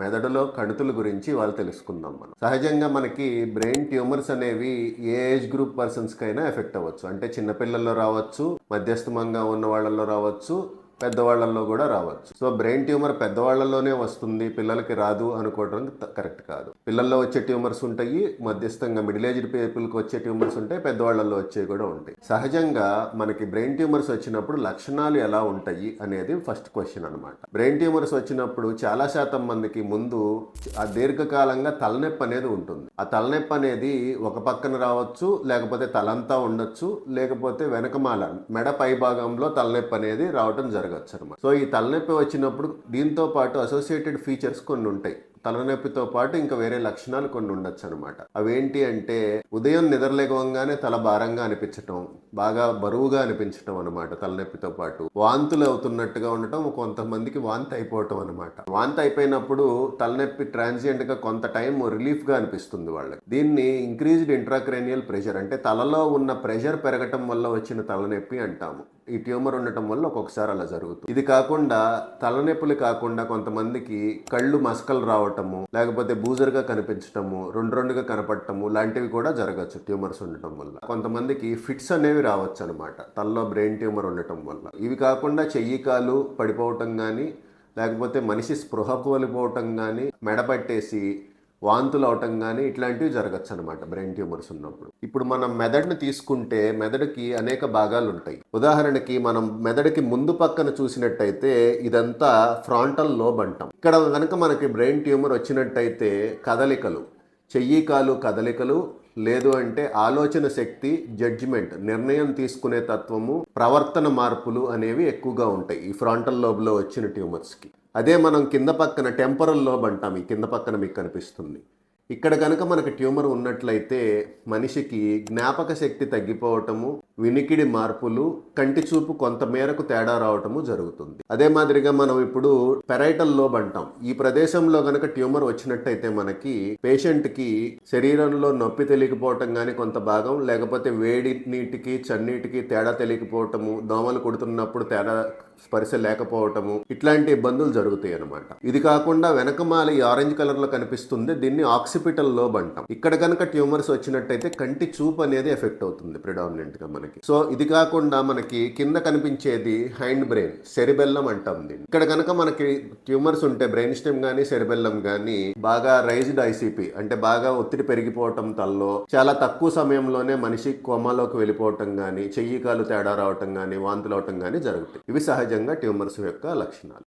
మెదడులో కణుతుల గురించి వాళ్ళు తెలుసుకుందాం మనం. సహజంగా మనకి బ్రెయిన్ ట్యూమర్స్ అనేవి ఏ ఏజ్ గ్రూప్ పర్సన్స్కైనా ఎఫెక్ట్ అవ్వచ్చు. అంటే చిన్నపిల్లల్లో రావచ్చు మధ్యస్థమంగా ఉన్న వాళ్ళల్లో రావచ్చు పెద్దవాళ్ళల్లో కూడా రావచ్చు. సో బ్రెయిన్ ట్యూమర్ పెద్దవాళ్ళలోనే వస్తుంది పిల్లలకి రాదు అనుకోవడం కరెక్ట్ కాదు. పిల్లల్లో వచ్చే ట్యూమర్స్ ఉంటాయి మధ్యస్థంగా మిడిల్ ఏజ్డ్ పీపుల్కి వచ్చే ట్యూమర్స్ ఉంటాయి పెద్దవాళ్ళల్లో వచ్చే కూడా ఉంటాయి. సహజంగా మనకి బ్రెయిన్ ట్యూమర్స్ వచ్చినప్పుడు లక్షణాలు ఎలా ఉంటాయి అనేది ఫస్ట్ క్వశ్చన్ అనమాట బ్రెయిన్ ట్యూమర్స్ వచ్చినప్పుడు చాలా శాతం మందికి ముందు ఆ దీర్ఘకాలంగా తలనొప్పి అనేది ఉంటుంది. ఆ తలనొప్పి అనేది ఒక పక్కన రావచ్చు లేకపోతే తలంతా ఉండొచ్చు లేకపోతే వెనకమాల మెడ పై భాగంలో తలనొప్పి అనేది రావటం జరగచ్చు అనమాట సో ఈ తలనొప్పి వచ్చినప్పుడు దీంతో పాటు అసోసియేటెడ్ ఫీచర్స్ కొన్ని ఉంటాయి. తలనొప్పితో పాటు ఇంకా వేరే లక్షణాలు కొన్ని ఉండొచ్చు అనమాట అవేంటి అంటే ఉదయం నిద్రలేగవంగానే తల భారంగా అనిపించటం బాగా బరువుగా అనిపించటం అనమాట తలనొప్పితో పాటు. వాంతులు అవుతున్నట్టుగా ఉండటం కొంతమందికి వాంతి అయిపోవటం అనమాట వాంతి అయిపోయినప్పుడు తలనొప్పి ట్రాన్సియంట్గా కొంత టైం రిలీఫ్గా అనిపిస్తుంది వాళ్ళకి. దీన్ని ఇంక్రీజ్డ్ ఇంట్రాక్రేనియల్ ప్రెషర్ అంటే తలలో ఉన్న ప్రెషర్ పెరగటం వల్ల వచ్చిన తలనొప్పి అంటాము. ఈ ట్యూమర్ ఉండటం వల్ల ఒక్కొక్కసారి అలా జరుగుతుంది. ఇది కాకుండా తలనొప్పులు కాకుండా కొంతమందికి కళ్ళు మసకలు రావటము లేకపోతే బూజర్గా కనిపించటము రెండు రెండుగా కనపడటము లాంటివి కూడా జరగచ్చు ట్యూమర్స్ ఉండటం వల్ల. కొంతమందికి ఫిట్స్ అనేవి రావచ్చు అనమాట తలలో బ్రెయిన్ ట్యూమర్ ఉండటం వల్ల. ఇవి కాకుండా చెయ్యి కాలు పడిపోవటం కానీ లేకపోతే మనిషి స్పృహ కోల్పోవటం కానీ మెడపట్టేసి వాంతులు అవటం కానీ ఇట్లాంటివి జరగచ్చు అనమాట బ్రెయిన్ ట్యూమర్స్ ఉన్నప్పుడు. ఇప్పుడు మనం మెదడుని తీసుకుంటే మెదడుకి అనేక భాగాలు ఉంటాయి ఉదాహరణకి మనం మెదడుకి ముందు పక్కన చూసినట్టయితే ఇదంతా ఫ్రాంటల్ లోబ్ అంటాం. ఇక్కడ కనుక మనకి బ్రెయిన్ ట్యూమర్ వచ్చినట్టయితే కదలికలు చెయ్యి కాలు కదలికలు లేదు అంటే ఆలోచన శక్తి జడ్జిమెంట్ నిర్ణయం తీసుకునే తత్వము ప్రవర్తన మార్పులు అనేవి ఎక్కువగా ఉంటాయి ఈ ఫ్రాంటల్ లోబ్లో వచ్చిన ట్యూమర్స్కి అదే మనం కింద పక్కన టెంపరల్ లోబ్ అంటాం ఈ కింద పక్కన మీకు కనిపిస్తుంది. ఇక్కడ కనుక మనకు ట్యూమర్ ఉన్నట్లయితే మనిషికి జ్ఞాపక శక్తి తగ్గిపోవటము వినికిడి మార్పులు కంటి చూపు కొంత మేరకు తేడా రావటము జరుగుతుంది. అదే మాదిరిగా మనం ఇప్పుడు పెరైటల్ లోబ్ అంటాం. ఈ ప్రదేశంలో గనక ట్యూమర్ వచ్చినట్టయితే మనకి పేషెంట్కి శరీరంలో నొప్పి తెలియకపోవటం కానీ కొంత భాగం లేకపోతే వేడి నీటికి చన్నీటికి తేడా తెలియకపోవటము దోమలు కుడుతున్నప్పుడు తేడా స్పర్శ లేకపోవటము ఇట్లాంటి ఇబ్బందులు జరుగుతాయి అన్నమాట. ఇది కాకుండా వెనకమాల ఈ ఆరెంజ్ కలర్లో కనిపిస్తుంది దీన్ని ఆక్సిపిటల్ లోబ్ అంటాం. ఇక్కడ కనుక ట్యూమర్స్ వచ్చినట్టయితే కంటి చూపు అనేది ఎఫెక్ట్ అవుతుంది ప్రిడామినెంట్గా మనకి. సో ఇది కాకుండా మనకి కింద కనిపించేది హైండ్ బ్రెయిన్ సెరిబెల్లం అంటాం దీన్ని. ఇక్కడ కనుక మనకి ట్యూమర్స్ ఉంటే బ్రెయిన్ స్టెమ్ గానీ సెరిబెల్లం గానీ బాగా రైజ్డ్ ఐసిపి అంటే బాగా ఒత్తిడి పెరిగిపోవటం తల్లో చాలా తక్కువ సమయంలోనే మనిషి కోమాలోకి వెళ్ళిపోవటం గానీ చెయ్యి కాలు తేడా రావటం గానీ వాంతులు అవటం గానీ జరుగుతాయి. ఇవి సహజంగా ట్యూమర్స్ యొక్క లక్షణాలు.